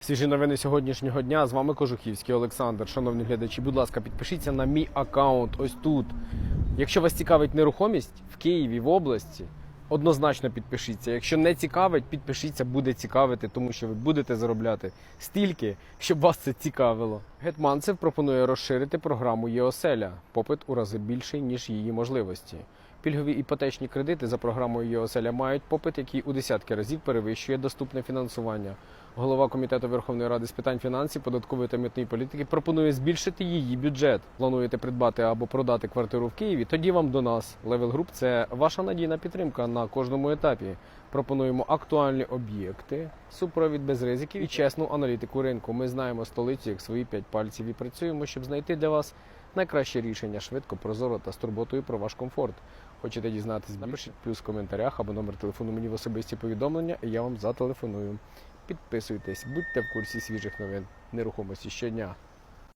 Свіжі новини сьогоднішнього дня. З вами Кожухівський Олександр. Шановні глядачі, будь ласка, підпишіться на мій аккаунт ось тут. Якщо вас цікавить нерухомість в Києві, в області, однозначно підпишіться. Якщо не цікавить, підпишіться, буде цікавити, тому що ви будете заробляти стільки, щоб вас це цікавило. Гетманцев пропонує розширити програму ЄОСЕЛЯ. Попит у рази більший, ніж її можливості. Пільгові іпотечні кредити за програмою ЄОСЕЛЯ мають попит, який у десятки разів перевищує доступне фінансування. Голова комітету Верховної Ради з питань фінансів, податкової та митної політики пропонує збільшити її бюджет. Плануєте придбати або продати квартиру в Києві? Тоді вам до нас. Level Group – це ваша надійна підтримка на кожному етапі. Пропонуємо актуальні об'єкти, супровід без ризиків і чесну аналітику ринку. Ми знаємо столицю як свої п'ять пальців і працюємо, щоб знайти для вас найкраще рішення швидко, прозоро та з турботою про ваш комфорт. Хочете дізнатись? Напишіть плюс в коментарях або номер телефону мені в особисті повідомлення, і я вам зателефоную. Підписуйтесь, будьте в курсі свіжих новин нерухомості щодня.